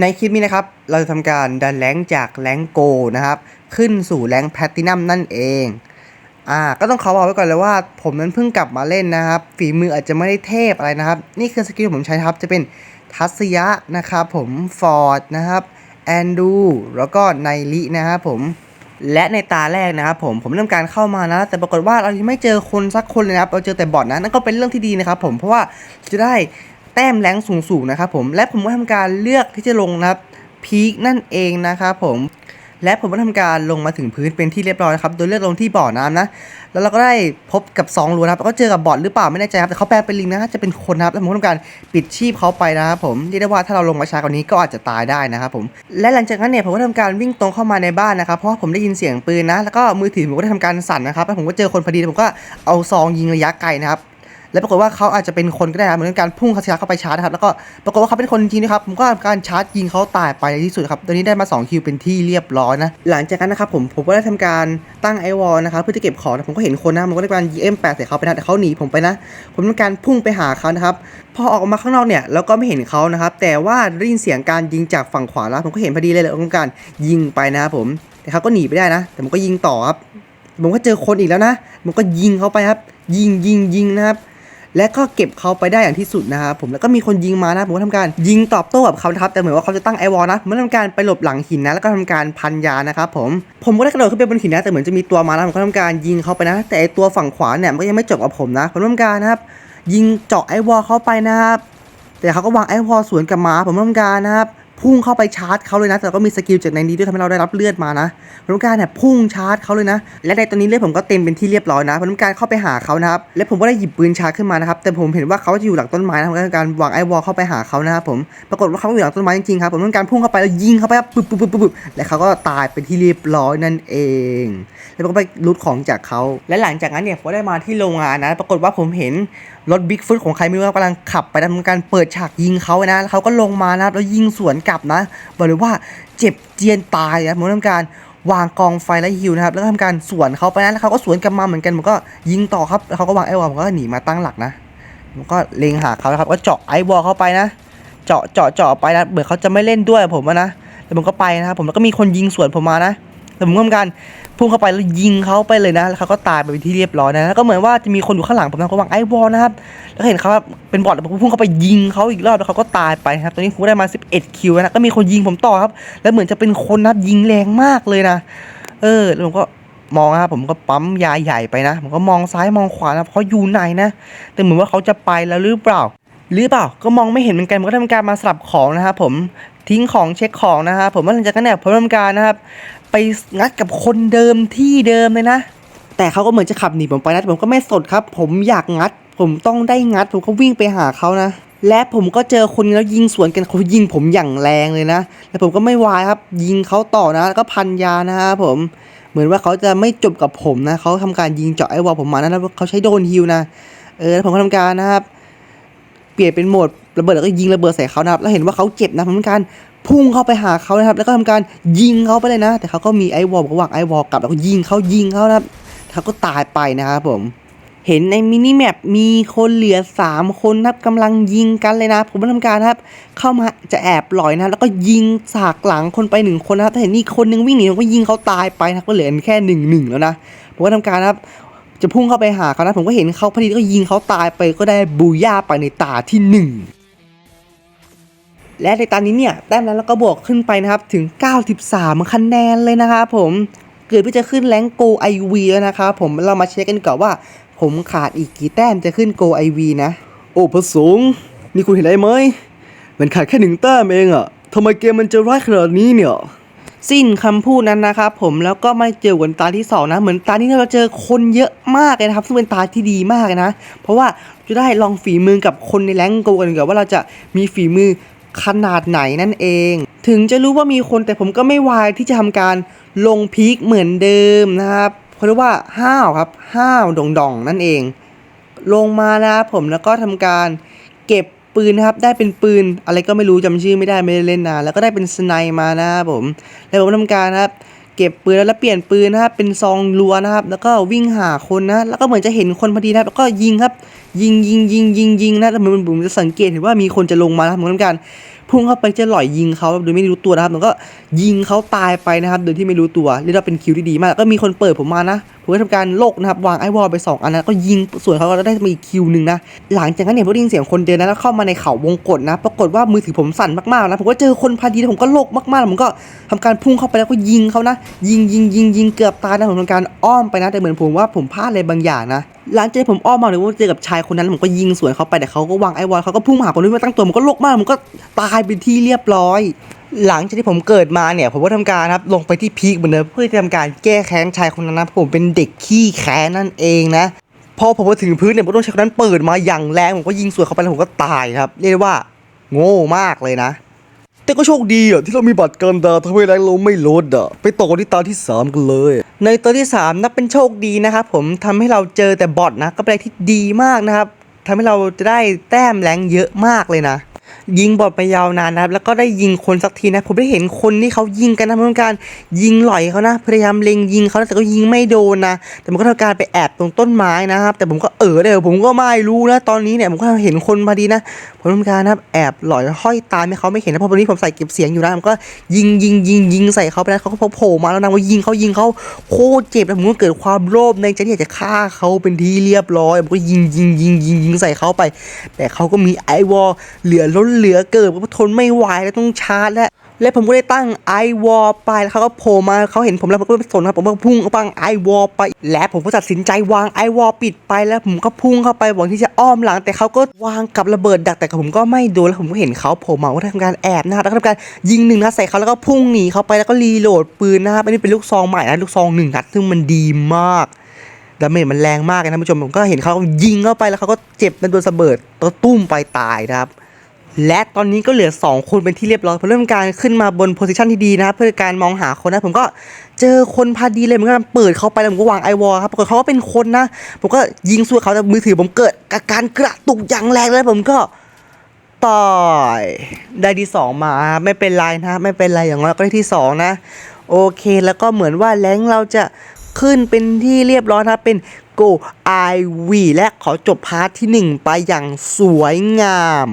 ในคลิปนี้นะครับ เราจะทำการดันแรงจากแรงโกนะครับ ขึ้นสู่แรงแพลตินัมนั่นเอง อ่า ก็ต้องขอบอกไว้ก่อนเลยว่า ผมนั้นเพิ่งกลับมาเล่นนะครับ ฝีมืออาจจะไม่ได้เทพอะไรนะครับ นี่คือสกิลผมใช้ครับ จะเป็นทัศยะนะครับผม ฟอร์ดนะครับ แอนดู แล้วก็ไนลินะครับผม และในตาแรกนะครับผม ผมเริ่มการเข้ามานะ แต่ปรากฏว่าเรายังไม่เจอคนสักคนเลยนะครับ เราเจอแต่บอทนะ นั่นก็เป็นเรื่องที่ดีนะครับผม เพราะว่าจะได้ แต้มแรงสูงๆนะครับผมและผมก็ทำการเลือกที่จะลงนะครับพีคนั่นเองนะครับผมและผมก็ทำการลงมาถึงพื้นเป็นที่เรียบร้อยครับ โดยเลือกลงที่บ่อน้ำนะ แล้วเราก็ได้พบกับซองรูนะครับก็เจอกับบอทหรือเปล่าไม่แน่ใจครับ แต่เขาแปลเป็นลิงนะจะเป็นคนนะครับ แล้วผมก็ทำการปิดชีพเขาไปนะครับผมเรียกได้ว่าถ้าเราลงมาช้ากว่านี้ก็อาจจะตายได้นะครับผม และหลังจากนั้นเนี่ยผมก็ทำการวิ่งตรงเข้ามาในบ้านนะครับ เพราะว่าผมได้ยินเสียงปืนนะ แล้วก็มือถือผมก็ได้ทำการสั่นนะครับ แล้วผมก็เจอคนพอดีผมก็เอาซองยิงระยะไกลนะครับ แล้วปรากฏว่าเขาอาจจะเป็นคนก็ได้นะเหมือนการพุ่งคาชาเข้าไปชาร์จนะครับ แล้วก็ปรากฏว่าเขาเป็นคนจริงนะครับ ผมก็ทำการชาร์จยิงเขาตายไปในที่สุดครับ ตอนนี้ได้มา 2 คิวเป็นที่เรียบร้อยนะ หลังจากนั้นนะครับผม ผมก็ได้ทำการตั้งไอวอลนะครับเพื่อจะเก็บของนะผมก็เห็นคนนะผมก็ได้การ EM8 ใส่เขาไปนะแต่เขาหนีผมไปนะ ผมทำการพุ่งไปหาเขานะครับ พอออกมาข้างนอกเนี่ยเราก็ไม่เห็นเขานะครับ แต่ว่าได้ยินเสียงการยิงจากฝั่งขวาแล้วผมก็เห็นพอดีเลยเลยผมทำการยิงไปนะครับผม แต่เขาก็หนีไปได้นะ แต่ผมก็ยิงต่อครับผมก็เจอคนอีกแล้วนะผมก็ยิงเขาไปครับ ยิงยิงยิงนะครับ และก็เก็บเขาไปได้อย่างที่สุดนะครับผมแล้วก็มีคนยิงมานะผมก็ทำการยิงตอบโต้กับเขาครับแต่เหมือนว่าเขาจะตั้งไอวอลนะผมก็ทำการไปหลบหลังหินนะแล้วก็ทำการพันยานะครับผมผมก็ได้กระโดดขึ้นไปบนหินนะแต่เหมือนจะมีตัวมานะผมก็ทำการยิงเขาไปนะ แต่ตัวฝั่งขวาเนี่ยมันก็ยังไม่จบกับผมนะผมทำการนะครับยิงเจาะไอวอลเข้าไปนะครับแต่เขาก็วางไอวอลสวนกลับมาผมทำการนะครับ พุ่งเข้าไปชาร์จเขาเลยนะ แต่ก็มีสกิลจากในนี้ด้วยทำให้เราได้รับเลือดมานะผมต้องการเนี่ยพุ่งชาร์จเขาเลยนะ และในตอนนี้เลือดผมก็เต็มเป็นที่เรียบร้อยนะผมต้องการเข้าไปหาเขานะครับ และผมก็ได้หยิบปืนชาร์จขึ้นมานะครับ แต่ผมเห็นว่าเขาจะอยู่หลังต้นไม้นะผมก็ทำการวางไอวอลเข้าไปหาเขานะครับผม ปรากฏว่าเขาอยู่หลังต้นไม้จริงๆครับ ผมต้องการพุ่งเข้าไปแล้วยิงเข้าไปปึ๊บปึ๊บปึ๊บปึ๊บและเขาก็ตายเป็นที่เรียบร้อยนั่นเอง แล้วผมก็ไปรูดของจากเขา และหลังจากนั้นเนี่ยผมได้มาที่โรงงานนะ ปรากฏว่าผมเห็น รถบิ๊กฟุตของใครไม่รู้กำลังขับไปทำการเปิดฉากยิงเขานะแล้วเขาก็ลงมานะแล้วยิงสวนกลับนะบอกเลยว่าเจ็บเจียนตายนะผมทำการวางกองไฟและฮิวนะครับ แล้วก็ทำการสวนเขาไปนะแล้วเขาก็สวนกลับมาเหมือนกันผมก็ยิงต่อครับแล้วเขาก็วางไอวอลผมก็หนีมาตั้งหลักนะผมก็เล็งหาเขาครับ ก็เจาะไอวอลเข้าไปนะ เจาะเจาะเจาะไปนะเบื่อเขาจะไม่เล่นด้วยผมนะแต่ผมก็ไปนะครับผมแล้วก็มีคนยิงสวนผมมานะ แต่ผมทำการพุ่งเข้าไปแล้วยิงเขาไปเลยนะ แล้วเขาก็ตายไปเป็นที่เรียบร้อยนะแล้วก็เหมือนว่าจะมีคนอยู่ข้างหลังผมนะเขาวางไอวอลนะครับ แล้วเห็นเขาเป็นบอทผมพุ่งเข้าไปยิงเขาอีกรอบแล้วเขาก็ตายไปครับ ตอนนี้ผมได้มา 11 คิวนะ ก็มีคนยิงผมต่อครับ แล้วเหมือนจะเป็นคนนับยิงแรงมากเลยนะ เออ แล้วผมก็มองครับผมก็ปั๊มยาใหญ่ไปนะ ผมก็มองซ้ายมองขวานะเพราะอยู่ไหนนะ แต่เหมือนว่าเขาจะไปแล้วหรือเปล่า หรือเปล่า ก็มองไม่เห็นเหมือนกันผมก็ทำการมาสลับของนะครับผมทิ้งของเช็คของนะครับผมว่าหลังจากนั้นเนี่ยผมทำการนะครับ ไปงัดกับคนเดิมที่เดิมเลยนะ แต่เขาก็เหมือนจะขับหนีผมไปนะแต่ผมก็ไม่สดครับ ผมอยากงัด ผมต้องได้งัดผมก็วิ่งไปหาเขานะ และผมก็เจอคนแล้วยิงสวนกันเขายิงผมอย่างแรงเลยนะแต่ผมก็ไม่วายครับ ยิงเขาต่อนะแล้วก็พันยานะครับผมเหมือนว่าเขาจะไม่จบกับผมนะเขาทำการยิงเจาะไอ้วอลผมมานะแล้วเขาใช้โดนฮิวนะเออแล้วผมก็ทำการนะครับ เปลี่ยนเป็นโหมด ระเบิดแล้วก็ยิงระเบิดใส่เขานะครับแล้วเห็นว่าเขาเจ็บนะผมทำการพุ่งเข้าไปหาเขานะครับ แล้วก็ทำการยิงเขาไปเลยนะ แต่เขาก็มีไอวอลผมก็วางไอวอลกลับแล้วก็ยิงเขายิงเขานะครับเขาก็ตายไปนะครับผม เห็นในมินิแมปมีคนเหลือ 3 คนนะครับกำลังยิงกันเลยนะ ผมก็ทำการนะครับ เข้ามาจะแอบลอยนะแล้วก็ยิงสากหลังคนไปหนึ่งคนนะครับถ้าเห็นนี่คนหนึงวิ่งหนีผมก็ยิงเขาตายไปนะก็เหลือแค่หนึ่งหนึ่งแล้วนะผมก็ทำการนะครับจะพุ่งเข้าไปหาเขานะผมก็เห็นเขาพอดีก็ยิงเขาตายไปก็ได้บูย่าไปในตาที่หนึ่ง และในตอนนี้เนี่ยแต้มนั้นเราก็บวกขึ้นไปนะครับถึง 93 คะแนนเลยนะครับผมเกือบที่จะขึ้นแรงโกไอวีแล้วนะครับผมเรามาเช็คกันก่อนว่า ผมขาดอีกกี่แต้มจะขึ้นโกไอวีนะ โอ้พระสงฆ์นี่คุณเห็นอะไรไหมมันขาดแค่หนึ่งแต้มเองอะทำไมเกมมันจะร้ายขนาดนี้เนี่ยสิ้นคำพูดนั้นนะครับผมแล้วก็มาเจอกันตาที่สองนะ เหมือนตาที่เราเจอคนเยอะมากเลยนะครับซึ่งเป็นตาที่ดีมากเลยนะ เพราะว่าจะได้ลองฝีมือกับคนในแรงโกกันดีกว่าว่าเราจะมีฝีมือ ขนาดไหนนั่นเอง ถึงจะรู้ว่ามีคนแต่ผมก็ไม่วายที่จะทำการลงพีคเหมือนเดิมนะครับเขาเรียกว่าห้าวครับห้าวดองดองๆนั่นเอง ลงมานะครับผมแล้วก็ทำการเก็บปืนนะครับได้เป็นปืนอะไรก็ไม่รู้จำชื่อไม่ได้ไม่ได้เล่นนานแล้วก็ได้เป็นสไนมานะครับผมแล้วผมทำการนะครับ เก็บปืนแล้วเปลี่ยนปืนนะครับเป็นซองรัวนะครับ แล้วก็วิ่งหาคนนะ แล้วก็เหมือนจะเห็นคนพอดีนะครับแล้วก็ยิงครับ ยิงยิงยิงยิงยิงนะแต่เหมือนผมจะสังเกตเห็นว่ามีคนจะลงมานะครับผมทำการ พุ่งเข้าไปจะหล่อยยิงเขาโดยไม่รู้ตัวนะครับผมก็ยิงเขาตายไปนะครับ โดยที่ไม่รู้ตัวเรียกว่าเป็นคิวที่ดีมาก ก็มีคนเปิดผมมานะ ผมก็ทำการโลกนะครับ วางไอ้วอลไปสองอันนะ ก็ยิงส่วนเขาก็ได้มาอีกคิวหนึ่งนะ หลังจากนั้นเนี่ยผมได้ยินเสียงคนเดินนะแล้วเข้ามาในเขาวงกฏนะ ปรากฏว่ามือถือผมสั่นมากๆนะ ผมก็เจอคนพอดีผมก็โลกมากๆผมก็ทำการพุ่งเข้าไปแล้วก็ยิงเขานะ ยิงยิงยิงยิงเกือบตายนะผมทำการอ้อมไปนะ แต่เหมือนผมว่าผมพลาดอะไรบางอย่างนะ หลังจากผมอ้อมมาเลยว่าเจอกับชายคนนั้นผมก็ยิงสวนเขาไปแต่เขาก็วางไอวอลเขาก็พุ่งมาหาผมด้วยม่ตั้งตัวผมก็โลกมากผมก็ตายเป็นที่เรียบร้อย หลังจากที่ผมเกิดมาเนี่ย ผมก็ทำการครับลงไปที่พีคเหมือนเดิมเพื่อที่จะทำการแก้แค้นชายคนนั้นนะผมเป็นเด็กขี้แค้นนั่นเองนะพอผมมาถึงพื้นเนี่ยผมโดนชายคนนั้นเปิดมาอย่างแรงผมก็ยิงสวนเขาไปแล้วผมก็ตายครับ เรียกได้ว่า โง่มากเลยนะ แต่ก็โชคดีอะที่เรามีบัตรกันดาทำให้แรงเราไม่ลดอะ ไปต่อกันที่ตาที่ 3 กันเลย ในตัวที่ 3 นับเป็นโชคดีนะครับผมทำให้เราเจอแต่บอทนะ ก็เป็นอะไรที่ดีมากนะครับทำให้เราจะได้แต้มแรงเยอะมากเลยนะ ยิงบอทไปยาวนานนะครับ แล้วก็ได้ยิงคนสักทีนะ ผมได้เห็นคนที่เขายิงกันนะเพื่อนการยิงหล่อยเขานะพยายามเล็งยิงเขาแต่ก็ยิงไม่โดนนะ แต่มันก็ทำการไปแอบตรงต้นไม้นะครับ แต่ผมก็เออเดี๋ยวผมก็ไม่รู้นะตอนนี้เนี่ยผมก็เห็นคนพอดีนะผมทำการนะครับแอบหล่อยห้อยตามให้เขาไม่เห็นนะเพราะตอนนี้ผมใส่เก็บเสียงอยู่นะผมก็ยิงยิงยิงยิงใส่เขาไปแล้วเขาก็โผล่มาแล้วนะว่ายิงเขายิงเขาโคตรเจ็บแล้วผมก็เกิดความโลภในใจที่อยากจะฆ่าเขาเป็นที่เรียบร้อยผมก็ยิงยิงยิงยิงยิงใส่เขาไป แต่เขาก็มีไอวอลเหลือล้นเหลือเกินผมทนไม่ไหวแล้วต้องชาร์จแล้วและผมก็ได้ตั้งไอวอลไปแล้วเขาก็โผล่มาเขาเห็นผมแล้วผมก็ไม่สนครับผมก็พุ่งเข้าปังไอวอลไป และผมก็ตัดสินใจวางไอวอลปิดไปแล้วผมก็พุ่งเข้าไปหวังที่จะอ้อมหลัง แต่เขาก็วางกับระเบิดดักแต่ผมก็ไม่โดนแล้วผมก็เห็นเขาโผล่มาว่าทำการแอบนะครับแล้วก็ทำการยิงหนึ่งนัดใส่เขาแล้วก็พุ่งหนีเขาไปแล้วก็รีโหลดปืนนะครับอันนี้เป็นลูกซองใหม่นะลูกซองหนึ่งนัดซึ่งมันดีมากดาเมจมันแรงมากนะท่านผู้ชมผมก็เห็นเขายิงเข้าไปแล้วเขาก็เจ็บเป็นตัวระเบิดตัวตุ้มไปตายนะครับ และตอนนี้ก็เหลือ 2 คนเป็นที่เรียบร้อยผมเริ่มการขึ้นมาบนโพสิชันที่ดีนะครับเพื่อการมองหาคนนะผมก็เจอคนพอดีเลยผมก็เปิดเขาไปแล้วผมก็วางไอวอลครับปรากฏเขาก็เป็นคนนะ ผมก็ยิงสู้เขาแต่มือถือผมเกิดอาการกระตุกอย่างแรงเลยผมก็ต่อยได้ที่ 2 มาครับไม่เป็นไรนะไม่เป็นไรอย่างน้อยก็ได้ที่ 2 นะ โอเคแล้วก็เหมือนว่าแรงเราจะขึ้นเป็นที่เรียบร้อยนะเป็น Go IV และขอจบพาร์ทที่ 1 ไปอย่างสวยงาม